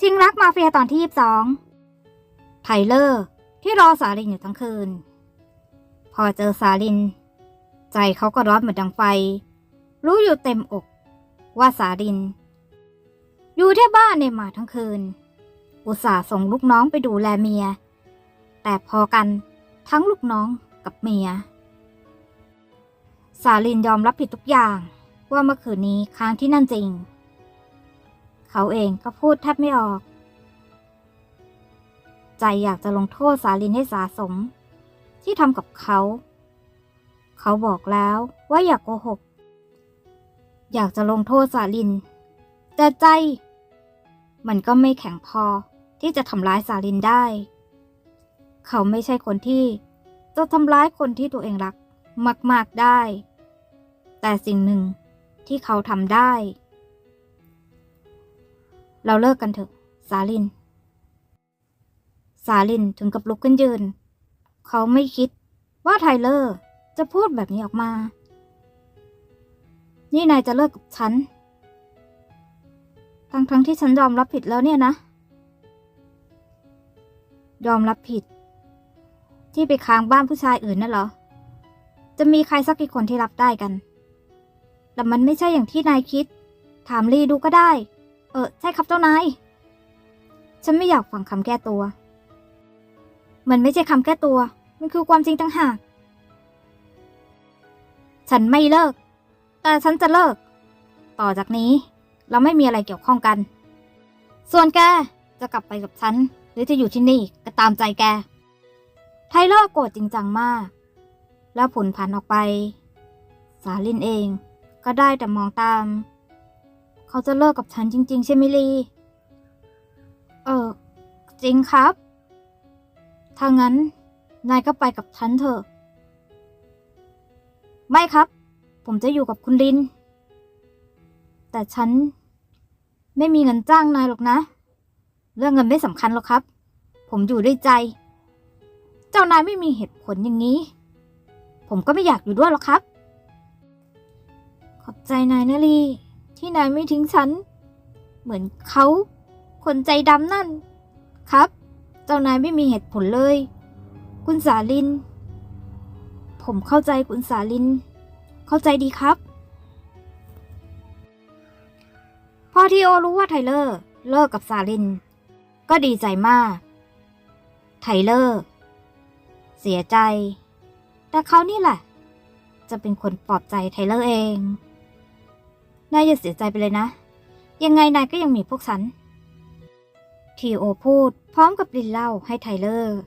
ชิงรักมาเฟียตอนที่ 22 ไทเลอร์ ที่รอสาลินอยู่ทั้งคืน พอเจอสาลิน ใจเขาก็ร้อนเหมือนดังไฟ รู้อยู่เต็มอก ว่าสาลิน อยู่ที่บ้านในมาทั้งคืน อุตส่าห์ส่งลูกน้องไปดูแลเมีย แต่พอกันทั้งลูกน้องกับเมีย สาลินยอมรับผิดทุกอย่างว่าเมื่อคืนนี้ค้างที่นั่นจริง เขาเองก็พูดแทบไม่ออก ใจอยากจะลงโทษสาลินให้สาสม ที่ทำกับเขา เขาบอกแล้วว่าอยากโกหก อยากจะลงโทษสาลิน แต่ใจ มันก็ไม่แข็งพอที่จะทำร้ายสาลินได้ เขาไม่ใช่คนที่จะทำร้ายคนที่ตัวเองรักมาก ๆได้ แต่สิ่งหนึ่งที่เขาทำได้ เราเลิกกันเถอะ สาลิน สาลินถึงกับลุกขึ้นยืน เขาไม่คิดว่าไทเลอร์จะพูดแบบนี้ออกมา นี่นายจะเลิกกับฉัน ทั้งทั้งที่ฉันยอมรับผิดแล้วเนี่ยนะ ยอมรับผิด ที่ไปค้างบ้านผู้ชายอื่นน่ะเหรอ จะมีใครสักกี่คนที่รับได้กัน แต่มันไม่ใช่อย่างที่นายคิด ถามลีดูก็ได้ ออ ใช่ครับเจ้านาย ฉันไม่อยากฟังคำแก้ตัว มันไม่ใช่คำแก้ตัว มันคือความจริงต่างหาก ฉันไม่เลิก แต่ฉันจะเลิก ต่อจากนี้ เราไม่มีอะไรเกี่ยวข้องกัน ส่วนแกจะกลับไปกับฉัน หรือจะอยู่ที่นี่ก็ตามใจแก ไทเลอร์โกรธจริงจังมาก แล้วผุนผันออกไป สาลินเองก็ได้แต่มองตาม เขาจะเลิกกับฉันจริง ๆ ใช่ไหมลี เออ จริงครับ ถ้างั้น นายก็ไปกับฉันเถอะ ไม่ครับ ผมจะอยู่กับคุณลิน แต่ฉัน ไม่มีเงินจ้างนายหรอกนะ เรื่องเงินไม่สำคัญหรอกครับ ผมอยู่ด้วยใจ เจ้านายไม่มีเหตุผลอย่างนี้ ผมก็ไม่อยากอยู่ด้วยหรอกครับ ขอบใจนายนะลี ที่นายไม่ทิ้งฉัน เหมือนเขาคนใจดำนั่น ครับ เจ้านายไม่มีเหตุผลเลย คุณสาลิน ผมเข้าใจคุณสาลิน เข้าใจดีครับพอทีโอรู้ว่าไทเลอร์เลิกกับสาลิน ก็ดีใจมาก ไทเลอร์ เสียใจ แต่เขานี่แหละ จะเป็นคนปลอบใจไทเลอร์เอง นายอย่าเสียใจไปเลยนะ ยังไงนายก็ยังมีพวกฉัน ทีโอพูดพร้อมกับลินเล่าให้ไทเลอร์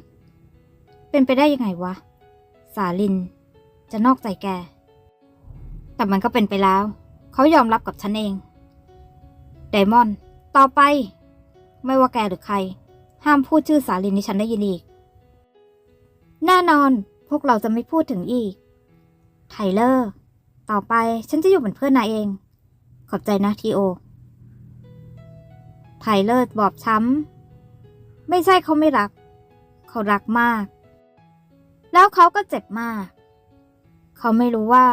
เป็นไปได้ยังไงวะ สาลิน จะนอกใจแก แต่มันก็เป็นไปแล้ว เขายอมรับกับฉันเองไดมอนด์ต่อไป ไม่ว่าแกหรือใคร ห้ามพูดชื่อสาลินให้ฉันได้ยินอีก แน่นอนพวกเราจะไม่พูดถึงอีก ไทเลอร์ ต่อไปฉันจะอยู่เป็นเพื่อนนายเอง ขอบใจนะทีโอ ไทเลอร์บอบช้ำ ไม่ใช่เขาไม่รัก เขารักมาก แล้วเขาก็เจ็บมาก เขาไม่รู้ว่า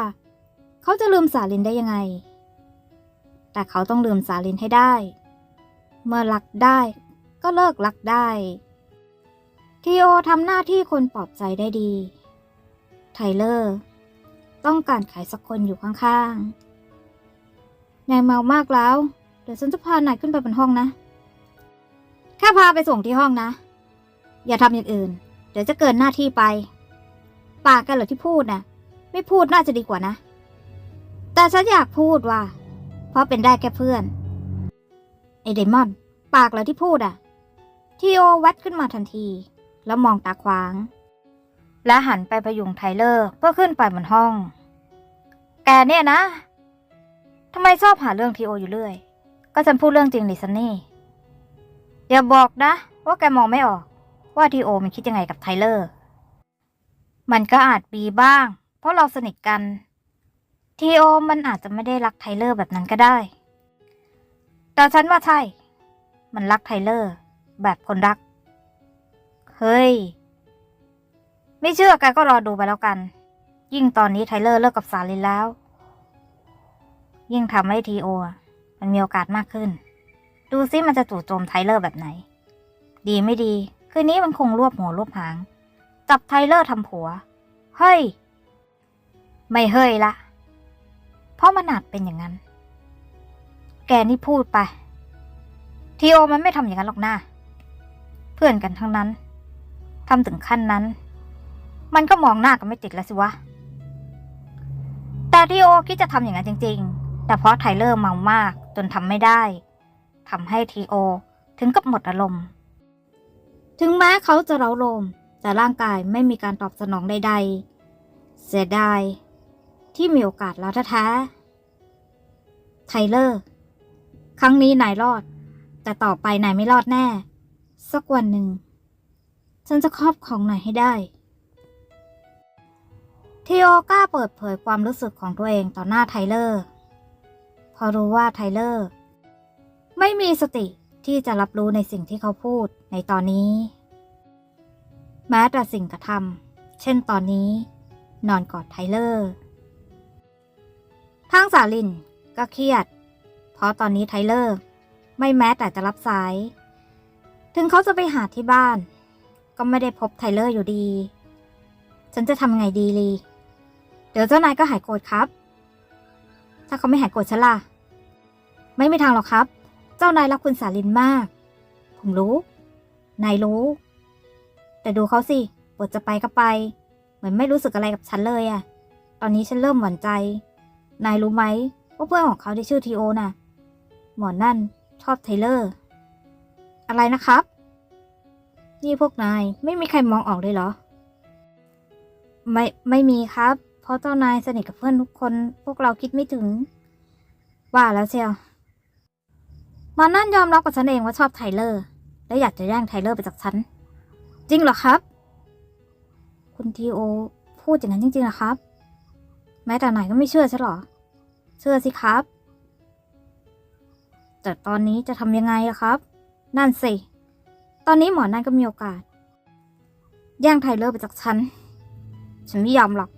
เขาจะลืมสาลินได้ยังไง แต่เขาต้องลืมสาลินให้ได้ เมื่อรักได้ก็เลิกรักได้ ทีโอทำหน้าที่คนปลอบใจได้ดี ไทเลอร์ ต้องการใครสักคนอยู่ข้างๆ นายเมามากแล้ว เดี๋ยวฉันจะพานายขึ้นไปบนห้องนะ แค่พาไปส่งที่ห้องนะ อย่าทำอย่างอื่น เดี๋ยวจะเกินหน้าที่ไป ปากกันเหรอที่พูดนะไม่พูดน่าจะดีกว่านะ แต่ฉันอยากพูดว่า เพราะเป็นได้แค่เพื่อน ไอเดมอน ปากเหรอที่พูดอะ ทีโอแวดขึ้นมาทันที แล้วมองตาขวาง และหันไปพยุงไทเลอร์เพื่อขึ้นไปบนห้อง แกเนี่ยนะ ทำไมชอบหาเรื่องทีโออยู่เรื่อย ก็ฉันพูดเรื่องจริงนี่ซันนี่ อย่าบอกนะ ว่าแกมองไม่ออก ว่าทีโอมันคิดยังไงกับไทเลอร์ มันก็อาจมีบ้าง เพราะเราสนิทกัน ทีโอมันอาจจะไม่ได้รักไทเลอร์แบบนั้นก็ได้ แต่ฉันว่าใช่ มันรักไทเลอร์ แบบคนรัก เฮ้ย ไม่เชื่อแกก็รอดูไปแล้วกัน ยิ่งตอนนี้ไทเลอร์เลิกกับสาลินแล้ว ยิ่งทำให้ทีโอมันมีโอกาสมากขึ้น ดูซิมันจะจู่โจมไทเลอร์แบบไหน ดีไม่ดี คืนนี้มันคงรวบหัวรวบหาง จับไทเลอร์ทำผัว เฮ้ย ไม่เฮ้ยละ เพราะมันอาจเป็นอย่างนั้น แกนี่พูดไป ทีโอมันไม่ทำอย่างนั้นหรอกนะเพื่อนกันทั้งนั้นทำถึงขั้นนั้น มันก็มองหน้ากันไม่ติดแล้วสิวะ แต่ทีโอคิดจะทำอย่างนั้นจริง ๆ แต่เพราะไทเลอร์เมามากจนทำไม่ได้ทำให้ทีโอถึงกับหมดอารมณ์ ถึงแม้เขาจะเร้าโลมแต่ร่างกายไม่มีการตอบสนองใดๆ เสียดายที่มีโอกาสแล้วแท้ๆไทเลอร์ ครั้งนี้นายรอด แต่ต่อไปนายไม่รอดแน่ สักวันหนึ่ง ฉันจะครอบของนายให้ได้ทีโอกล้าเปิดเผยความรู้สึกของตัวเองต่อหน้าไทเลอร์ พอรู้ว่าไทเลอร์ ไม่มีสติที่จะรับรู้ในสิ่งที่เขาพูดในตอนนี้ แม้แต่สิ่งกระทำเช่นตอนนี้ นอนกอดไทเลอร์ทางสาลินก็เครียด เพราะตอนนี้ไทเลอร์ ไม่แม้แต่จะรับสาย ถึงเขาจะไปหาที่บ้าน ก็ไม่ได้พบไทเลอร์อยู่ดี ฉันจะทำไงดีลี เดี๋ยวเจ้านายก็หายโกรธครับ ถ้าเขาไม่หายโกรธฉันล่ะ ไม่มีทางหรอกครับ เจ้านายรักคุณสาลินมาก ผมรู้ นายรู้ แต่ดูเขาสิบทจะไปก็ไป เหมือนไม่รู้สึกอะไรกับฉันเลยอะตอนนี้ฉันเริ่มหวั่นใจ นายรู้ไหมว่าเพื่อนของเขาที่ชื่อทีโอน่ะ หมอนั่นชอบไทเลอร์ อะไรนะครับ นี่พวกนายไม่มีใครมองออกเลยเหรอ ไม่ไม่มีครับ เพราะเจ้านายสนิทกับเพื่อนทุกคน พวกเราคิดไม่ถึง ว่าแล้วเชียวมานั่นยอมรับกับฉันเองว่าชอบไทเลอร์ และอยากจะแย่งไทเลอร์ไปจากฉัน จริงเหรอครับ คุณทีโอ พูดอย่างนั้นจริงๆเหรอครับ แม้แต่ไหนก็ไม่เชื่อใช่หรอ เชื่อสิครับ แต่ตอนนี้จะทำยังไงอะครับ นั่นสิ ตอนนี้หมอนั่นก็มีโอกาสแย่งไทเลอร์ไปจากฉัน ฉันไม่ยอมหรอก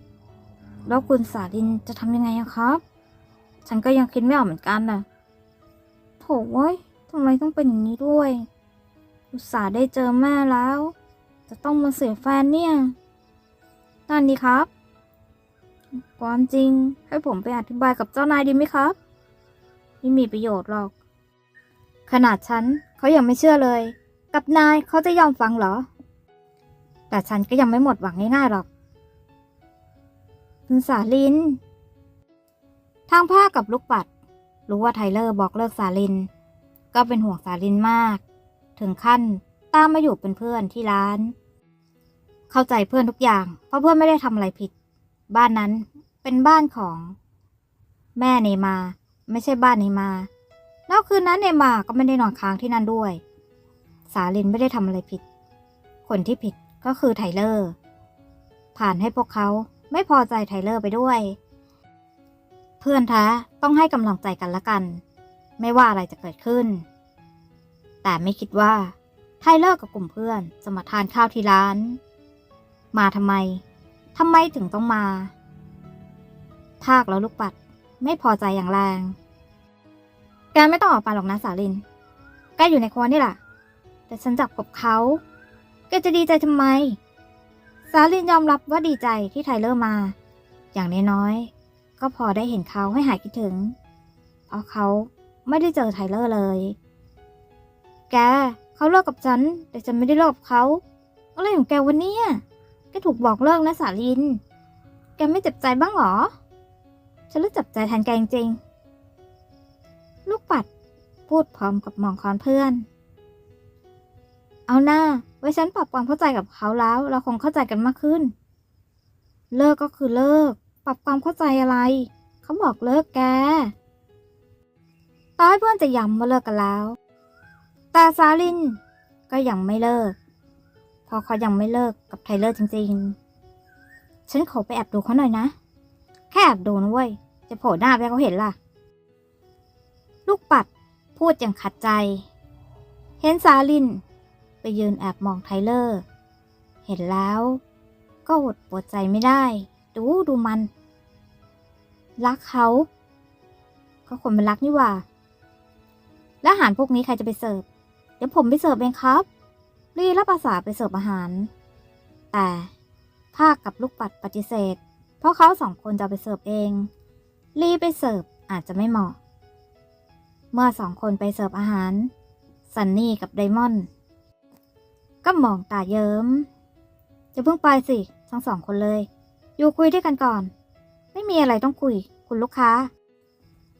แล้วคุณสาดินจะทำยังไงอะครับ ฉันก็ยังคิดไม่ออกเหมือนกันนะโถเว้ยทำไมต้องเป็นอย่างนี้ด้วยอุตส่าห์ได้เจอแม่แล้ว จะต้องมาเสียแฟนเนี่ย นั่นดีครับ ความจริงให้ผมไปอธิบายกับเจ้านายดีไหมครับ ไม่มีประโยชน์หรอก ขนาดฉันเขายังไม่เชื่อเลย กับนายเขาจะยอมฟังเหรอ แต่ฉันก็ยังไม่หมดหวังง่ายๆหรอก คุณสาลิน ทางผ้ากับลูกปัด รู้ว่าไทเลอร์บอกเลิกสาลิน ก็เป็นห่วงสาลินมาก ถึงขั้นตามมาอยู่เป็นเพื่อนที่ร้าน เข้าใจเพื่อนทุกอย่าง เพราะเพื่อนไม่ได้ทำอะไรผิด บ้านนั้นเป็นบ้านของ แม่เนมา ไม่ใช่บ้านเนมา แล้วคืนนั้นเนมาก็ไม่ได้นอนค้างที่นั่นด้วย สาลินไม่ได้ทำอะไรผิด คนที่ผิดก็คือไทเลอร์ ผ่านให้พวกเขา ไม่พอใจไทเลอร์ไปด้วย เพื่อนแท้ต้องให้กำลังใจกันละกัน ไม่ว่าอะไรจะเกิดขึ้น แต่ไม่คิดว่าไทเลอร์กับกลุ่มเพื่อนจะมาทานข้าวที่ร้าน มาทำไมทำไมถึงต้องมาทากแล้วลูกปัดไม่พอใจอย่างแรง แกไม่ต้องออกไปหรอกนะสาลิน แกอยู่ในครัวนี่แหละแต่ฉันจับกับเขา แกจะดีใจทำไม สาลินยอมรับว่าดีใจที่ไทเลอร์มา อย่างน้อยๆก็พอได้เห็นเขาให้หายคิดถึง เพราะเขาไม่ได้เจอไทเลอร์เลย แกเขาเลิกกับฉัน แต่ฉันไม่ได้เลิกกับเขาอะไรของแกวันนี้แกถูกบอกเลิกนะสาลิน แกไม่เจ็บใจบ้างหรอ ฉันรู้จับใจแทนแกจริงๆลูกปัดพูดพร้อมกับมองคอนเพื่อน เอาหน้า ไว้ฉันปรับความเข้าใจกับเขาแล้ว เราคงเข้าใจกันมากขึ้น เลิกก็คือเลิก ปรับความเข้าใจอะไร เขาบอกเลิกแกต่อให้เพื่อนจะย้ำว่าเลิกกันแล้ว แต่ซาลินก็ยังไม่เลิกพราะเขายังไม่เลิกกับไทเลอร์จริงๆ ฉันขอไปแอบดูเขาหน่อยนะ แค่แอบดูนะเว้ย จะโผล่หน้าไปให้เขาเห็นล่ะ ลูกปัดพูดอย่างขัดใจ เห็นซาลิน ไปยืนแอบมองไทเลอร์ เห็นแล้ว ก็อดปวดใจไม่ได้ ดูดูมัน รักเขา ก็คนมันรักนี่ว่า และอาหารพวกนี้ใครจะไปเสิร์ฟ เดี๋ยวผมไปเสิร์ฟเองครับลีรับอาสาไปเสิร์ฟอาหาร แต่ภาคกับลูกปัดปฏิเสธ เพราะเขาสองคนจะไปเสิร์ฟเองลีไปเสิร์ฟอาจจะไม่เหมาะ เมื่อสองคนไปเสิร์ฟอาหาร ซันนี่กับไดมอนด์ ก็มองตาเยิ้มจะเพิ่งไปสิ ทั้งสองคนเลย อยู่คุยด้วยกันก่อน ไม่มีอะไรต้องคุย คุณลูกค้า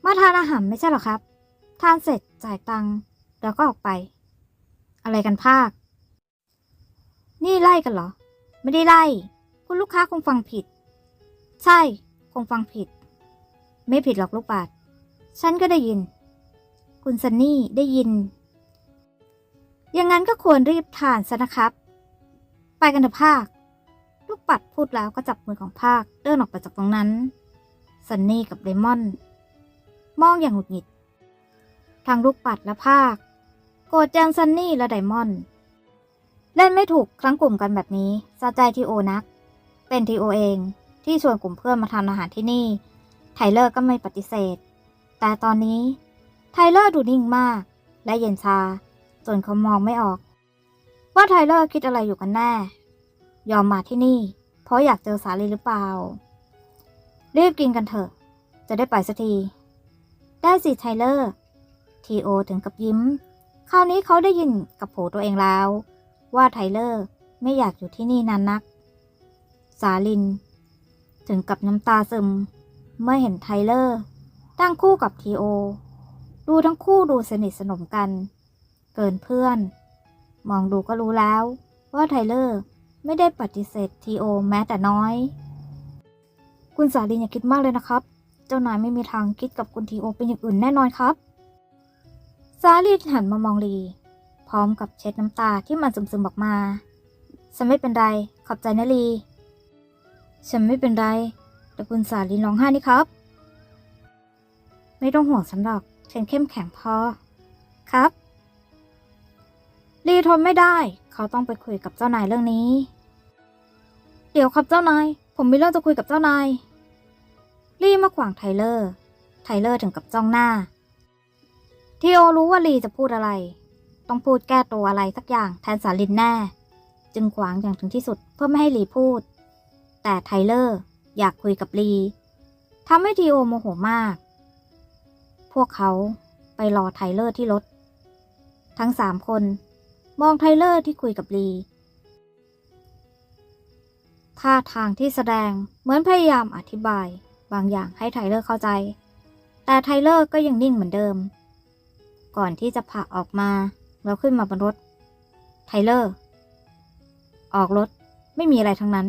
มาทานอาหารไม่ใช่หรอครับ ทานเสร็จจ่ายตังค์แล้วก็ออกไป อะไรกันภาค นี่ไล่กันเหรอ ไม่ได้ไล่ คุณลูกค้าคงฟังผิด ใช่ คงฟังผิด ไม่ผิดหรอกลูกบาทฉันก็ได้ยิน คุณซันนี่ได้ยิน อย่างนั้นก็ควรรีบทานซะนะครับ ไปกันเถอะภาค ลูกปัดพูดแล้วก็จับมือของภาคเดินออกไปจากตรงนั้น ซันนี่กับไดมอนด์มองอย่างหงุดหงิด ทางลูกปัดและภาค โกรธจังซันนี่และไดมอนด์เล่นไม่ถูกครั้งกลุ่มกันแบบนี้สะใจทีโอนัก เป็นทีโอเองที่ชวนกลุ่มเพื่อนมาทานอาหารที่นี่ ไทเลอร์ก็ไม่ปฏิเสธ แต่ตอนนี้ไทเลอร์ดูนิ่งมาก และเย็นชา จนเขามองไม่ออก ว่าไทเลอร์คิดอะไรอยู่กันแน่ ยอมมาที่นี่ เพราะอยากเจอสาลีหรือเปล่า รีบกินกันเถอะ จะได้ไปสักที ได้สิไทเลอร์ ทีโอถึงกับยิ้ม คราวนี้เขาได้ยินกับหูตัวเองแล้ว ว่าไทเลอร์ไม่อยากอยู่ที่นี่นานนัก สาลิน ถึงกับน้ำตาซึม เมื่อเห็นไทเลอร์ตั้งคู่กับทีโอ ดูทั้งคู่ดูสนิทสนมกัน เกินเพื่อน มองดูก็รู้แล้วว่าไทเลอร์ไม่ได้ปฏิเสธทีโอแม้แต่น้อย คุณสาลินอย่าคิดมากเลยนะครับ เจ้านายไม่มีทางคิดกับคุณทีโอเป็นอย่างอื่นแน่นอนครับสาลินหันมามองลี พร้อมกับเช็ดน้ำตาที่มันซึมๆออกมา ฉันไม่เป็นไร ขอบใจนะลี ฉันไม่เป็นไร แต่คุณสาลินร้องไห้นี่ครับ ไม่ต้องห่วงฉันหรอก ฉันเข้มแข็งพอ ครับ ลีทนไม่ได้ เขาต้องไปคุยกับเจ้านายเรื่องนี้ เดี๋ยวครับเจ้านาย ผมมีเรื่องจะคุยกับเจ้านาย ลีมาขวางไทเลอร์ ไทเลอร์ถึงกับจ้องหน้า ทีโอรู้ว่าลีจะพูดอะไร ต้องพูดแก้ตัวอะไรสักอย่างแทนสาลินแน่ จึงขวางอย่างถึงที่สุดเพื่อไม่ให้ลีพูด แต่ไทเลอร์อยากคุยกับลีทำให้ทีโอโมโหมาก พวกเขาไปรอไทเลอร์ที่รถ ทั้งสามคน มองไทเลอร์ที่คุยกับลีท่าทางที่แสดงเหมือนพยายามอธิบาย บางอย่างให้ไทเลอร์เข้าใจ แต่ไทเลอร์ก็ยังนิ่งเหมือนเดิม ก่อนที่จะผลักออกมาแล้วขึ้นมาบนรถ ไทเลอร์ ออกรถไม่มีอะไรทั้งนั้น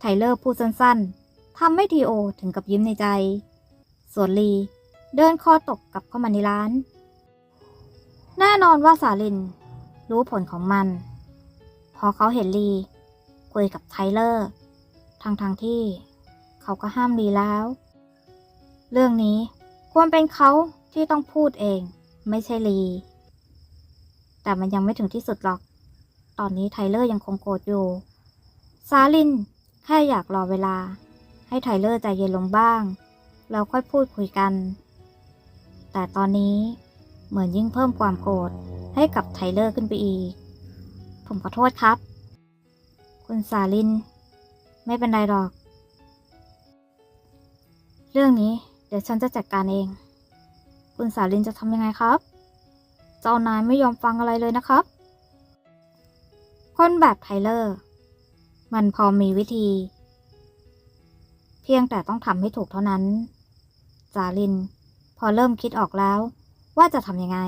ไทเลอร์พูดสั้นๆทำให้ทีโอถึงกับยิ้มในใจ ส่วนลี เดินคอตกกลับเข้ามาในร้าน แน่นอนว่าสาลิน รู้ผลของมัน พอเขาเห็นลีคุยกับไทเลอร์ทางทางๆที่เขาก็ห้ามลีแล้ว เรื่องนี้ควรเป็นเขาที่ต้องพูดเอง ไม่ใช่ลี แต่มันยังไม่ถึงที่สุดหรอก ตอนนี้ไทเลอร์ยังคงโกรธอยู่ ซาลินแค่อยากรอเวลา ให้ไทเลอร์ใจเย็นลงบ้าง แล้วค่อยพูดคุยกัน แต่ตอนนี้เหมือนยิ่งเพิ่มความโกรธ ให้กับไทเลอร์ขึ้นไปอีก ผมขอโทษครับ คุณซาลิน ไม่เป็นไรหรอก เรื่องนี้เดี๋ยวฉันจะจัดการเอง คุณสาลินจะทำยังไงครับ เจ้านายไม่ยอมฟังอะไรเลยนะครับ คนแบบไทเลอร์ มันพอมีวิธี เพียงแต่ต้องทำให้ถูกเท่านั้น จาลินพอเริ่มคิดออกแล้วว่าจะทำยังไง